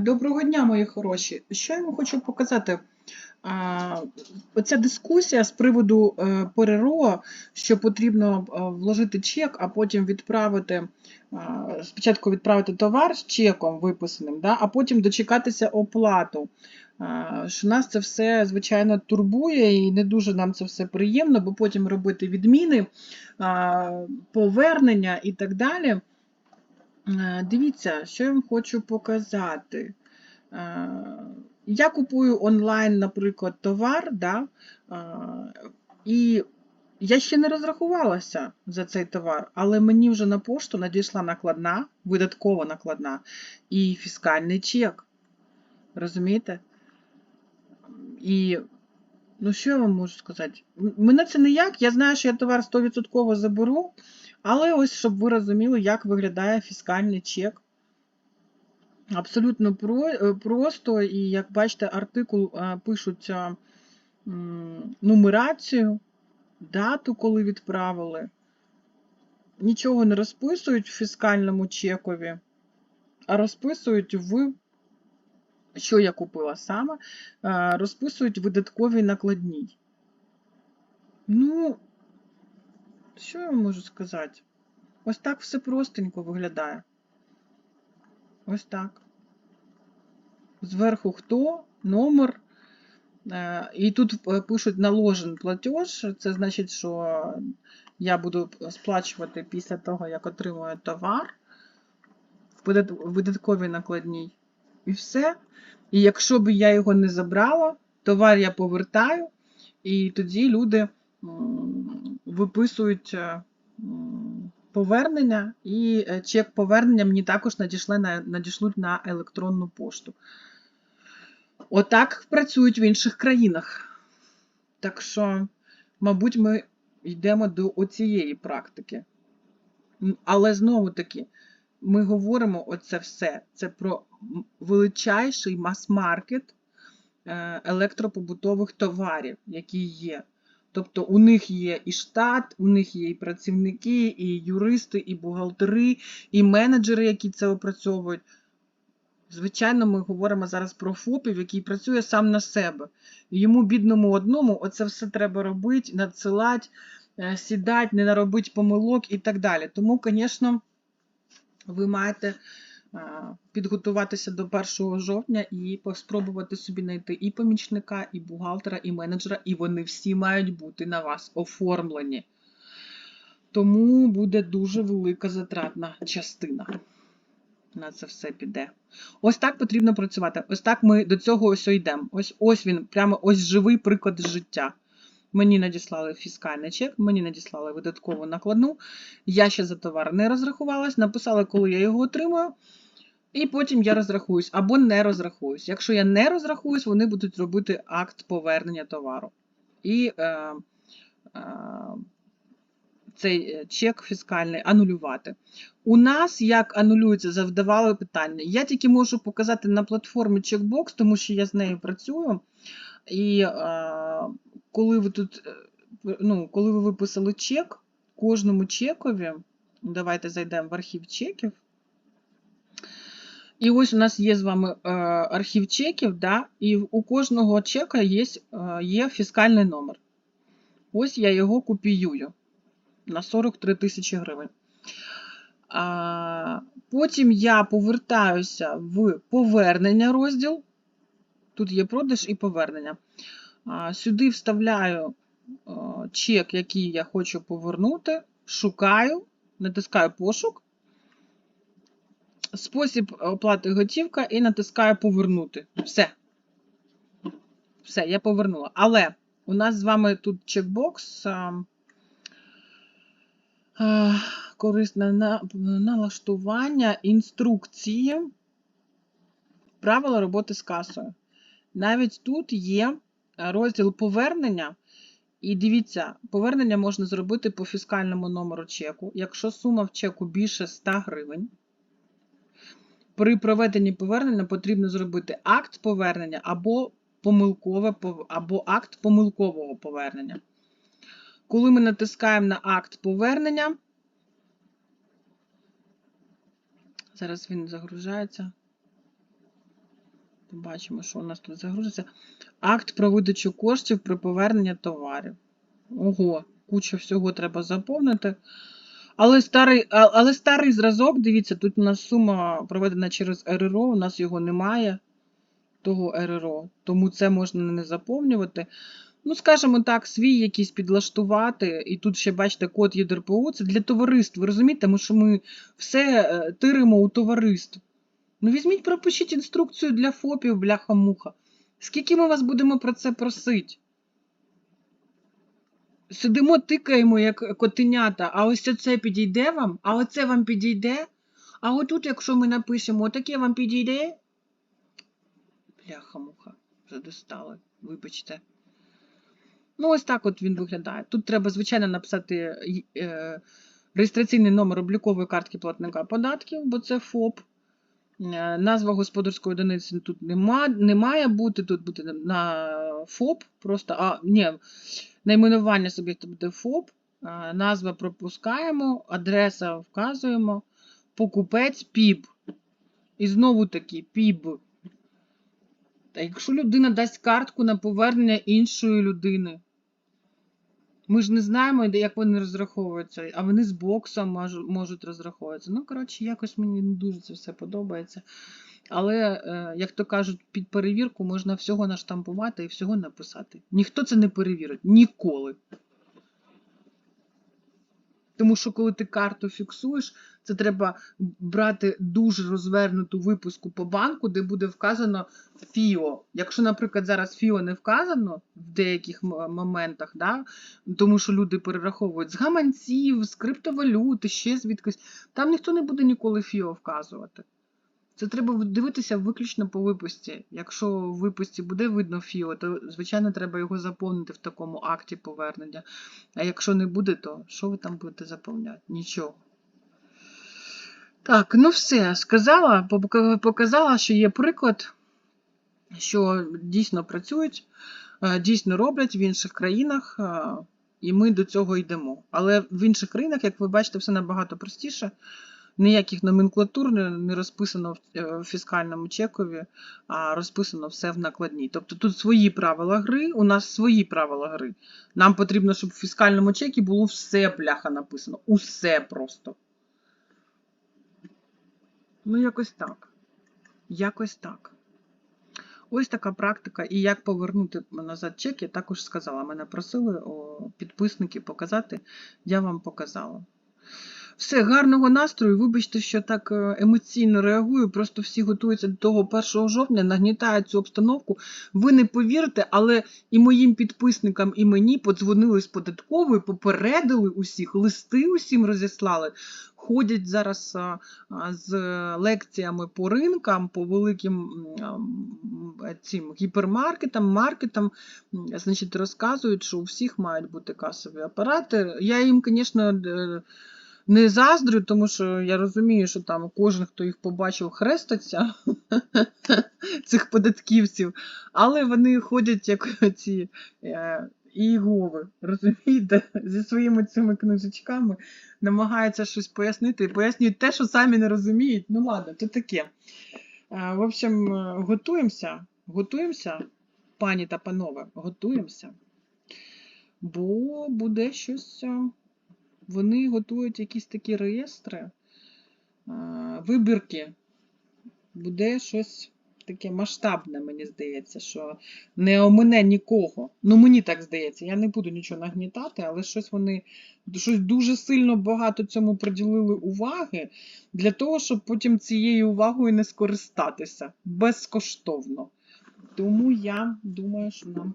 Доброго дня, мої хороші. Що я вам хочу показати? Оця дискусія з приводу е, ПРРО, що потрібно е, вложити чек, а потім відправити, спочатку відправити товар з чеком виписаним, да, а потім дочекатися оплату. Що нас це все, звичайно, турбує і не дуже нам це все приємно, бо потім робити відміни, повернення і так далі. Е, Дивіться, що я вам хочу показати. Е, Я купую онлайн, наприклад, товар, да, е, і я ще не розрахувалася за цей товар, але мені вже на пошту надійшла накладна, видаткова накладна і фіскальний чек. Розумієте? І, ну, що я вам можу сказати? Мене це ніяк, я знаю, що я товар 100% заберу, але ось, щоб ви розуміли, як виглядає фіскальний чек. Абсолютно е, просто, і як бачите, артикул е, пишуть нумерацію, дату, коли відправили. Нічого не розписують в фіскальному чекові, а розписують в, що я купила саме, розписують в видатковій накладній. Ну, що я можу сказати? Ось так все простенько виглядає. Ось так. Зверху хто, номер. Е, І тут е, пишуть наложен платеж. Це значить, що я буду сплачувати після того, як отримую товар в видатковій накладній. І все. І якщо б я його не забрала, товар я повертаю, і тоді люди виписують е, повернення, і е, чек повернення мені також надійшли на, надішлють на електронну пошту. Отак працюють в інших країнах. Так що, мабуть, ми йдемо до оцієї практики. Але знову таки, ми говоримо оце все. Це про величайший мас-маркет е, електропобутових товарів, які є. Тобто у них є і штат, у них є і працівники, і юристи, і бухгалтери, і менеджери, які це опрацьовують. Звичайно, ми говоримо зараз про ФОПів, який працює сам на себе. Йому, бідному одному, оце все треба робити, надсилати, е, сідати, не наробити помилок і так далі. Тому, звісно, ви маєте підготуватися до 1 жовтня і спробувати собі знайти і помічника, і бухгалтера, і менеджера, і вони всі мають бути на вас оформлені. Тому буде дуже велика затратна частина. На це все піде. Ось так потрібно працювати. Ось так ми до цього ось йдемо. Ось ось він, прямо ось живий приклад життя. Мені надіслали фіскальний чек, мені надіслали видаткову накладну. Я ще за товар не розрахувалась, написала, коли я його отримую. І потім я розрахуюсь або не розрахуюсь. Якщо я не розрахуюсь, вони будуть робити акт повернення товару. І е, е, цей е, чек фіскальний анулювати. У нас як анулюється, завдавали питання. Я тільки можу показати на платформі Checkbox, тому що я з нею працюю. І е, коли ви тут, е, ну, коли ви виписали чек, кожному чекові, давайте зайдемо в архів чеків. І ось у нас є з вами е, архів чеків, да, і у кожного чека є, е, є фіскальний номер. Ось я його копіюю на 43 тисячі гривень. Потім я повертаюся в повернення розділ. Тут є продаж і повернення. Сюди вставляю е, чек, який я хочу повернути, шукаю, натискаю пошук, спосіб оплати готівка і натискаю повернути. Все. Все, я повернула. Але у нас з вами тут чекбокс. а, а, Корисне на- налаштування, інструкції, правила роботи з касою. Навіть тут є розділ повернення. І дивіться, повернення можна зробити по фіскальному номеру чеку, якщо сума в чеку більше 100 гривень. При проведенні повернення потрібно зробити акт повернення або, помилкове, або акт помилкового повернення. Коли ми натискаємо на акт повернення, зараз він загружається. Побачимо, що у нас тут загрузиться. Акт про видачу коштів при поверненні товарів. Ого, куча всього треба заповнити. Але старий, але старий зразок, дивіться, тут у нас сума проведена через РРО, у нас його немає, того РРО, тому це можна не заповнювати. Ну, скажімо так, свій якийсь підлаштувати, і тут ще, бачите, код ЄДРПО, це для товариств, ви розумієте, тому що ми все е, тиримо у товариств. Ну, візьміть, пропишіть інструкцію для ФОПів, бляха-муха. Скільки ми вас будемо про це просити? Сидимо, тикаємо, як котенята, а ось це підійде вам, а оце вам підійде. А отут, якщо ми напишемо, отаке вам підійде. Бляха-муха, вже достали, вибачте. Ну, ось так от він виглядає. Тут треба, звичайно, написати е, реєстраційний номер облікової картки платника податків, бо це ФОП. Е, Назва господарської одиниці тут нема, не має бути, тут буде на ФОП, просто, а, ні, найменування суб'єкта буде ФОП, е, назва пропускаємо, адреса вказуємо, покупець ПІБ. І знову таки ПІБ. Та якщо людина дасть картку на повернення іншої людини, ми ж не знаємо, як вони розраховуються, а вони з боксом можуть розраховуватися. Ну, коротше, якось мені не дуже це все подобається. Але, е, як то кажуть, під перевірку можна всього наштампувати і всього написати. Ніхто це не перевірить. Ніколи. Тому що коли ти карту фіксуєш, це треба брати дуже розвернуту випуску по банку, де буде вказано ФІО. Якщо, наприклад, зараз ФІО не вказано в деяких моментах, да, тому що люди перераховують з гаманців, з криптовалюти, ще звідкись, там ніхто не буде ніколи ФІО вказувати. Це треба дивитися виключно по випусті. Якщо в випусті буде видно ФІО, то, звичайно, треба його заповнити в такому акті повернення. А якщо не буде, то що ви там будете заповняти? Нічого. Так, ну все, сказала, показала, що є приклад, що дійсно працюють, е, дійсно роблять в інших країнах, е, і ми до цього йдемо. Але в інших країнах, як ви бачите, все набагато простіше. Ніяких номенклатур не розписано в е, в фіскальному чекові, а розписано все в накладній. Тобто тут свої правила гри, у нас свої правила гри. Нам потрібно, щоб в фіскальному чекі було все бляха написано. Усе просто. Ну, якось так. Якось так. Ось така практика. І як повернути назад чек, я також сказала. Мене просили підписники показати, я вам показала. Все, гарного настрою. Вибачте, що так е, емоційно реагую. Просто всі готуються до того 1 жовтня, нагнітають цю обстановку. Ви не повірите, але і моїм підписникам, і мені подзвонили з податкової, попередили усіх, листи усім розіслали. Ходять зараз а, з лекціями по ринкам, по великим цим гіпермаркетам, маркетам, значить, розказують, що у всіх мають бути касові апарати. Я їм, звісно, д- не заздрю, тому що я розумію, що там кожен, хто їх побачив, хрестаться цих податківців, але вони ходять як ці е, ієгови, розумієте, зі своїми цими книжечками намагаються щось пояснити і пояснюють те, що самі не розуміють. Ну ладно, то таке. Е, В общем, е, готуємося, готуємося, пані та панове, готуємося, бо буде щось. Е, вони готують якісь такі реєстри, вибірки. Буде щось таке масштабне, мені здається, що не омине нікого. Ну, мені так здається, я не буду нічого нагнітати, але щось вони щось дуже сильно багато цьому приділили уваги для того, щоб потім цією увагою не скористатися безкоштовно. Тому я думаю, що нам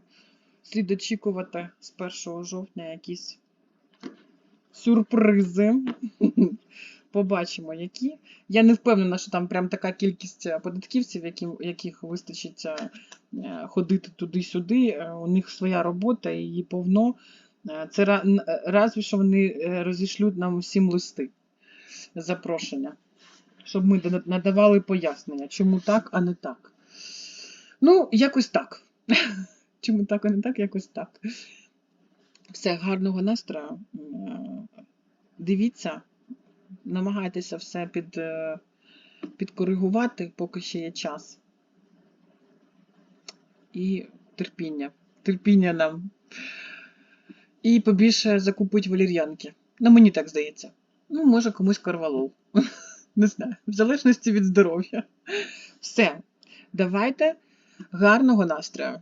слід очікувати з 1 жовтня якісь сюрпризи. Побачимо, які. Я не впевнена, що там прям така кількість е, податківців, які, яких вистачить е, е, ходити туди-сюди. У них своя робота, її повно. Це ра- разві що вони розішлють нам усім листи запрошення, щоб ми надавали пояснення, чому так, а не так. Ну, якось так. Чому так, а не так, якось так. Все, гарного настрою. Е, Дивіться, намагайтеся все під, е, підкоригувати, поки ще є час. і терпіння. Терпіння нам. І побільше закупить валір'янки. Ну, мені так здається. Ну, може, комусь карвалол. Не знаю, в залежності від здоров'я. Все. Давайте гарного настрою.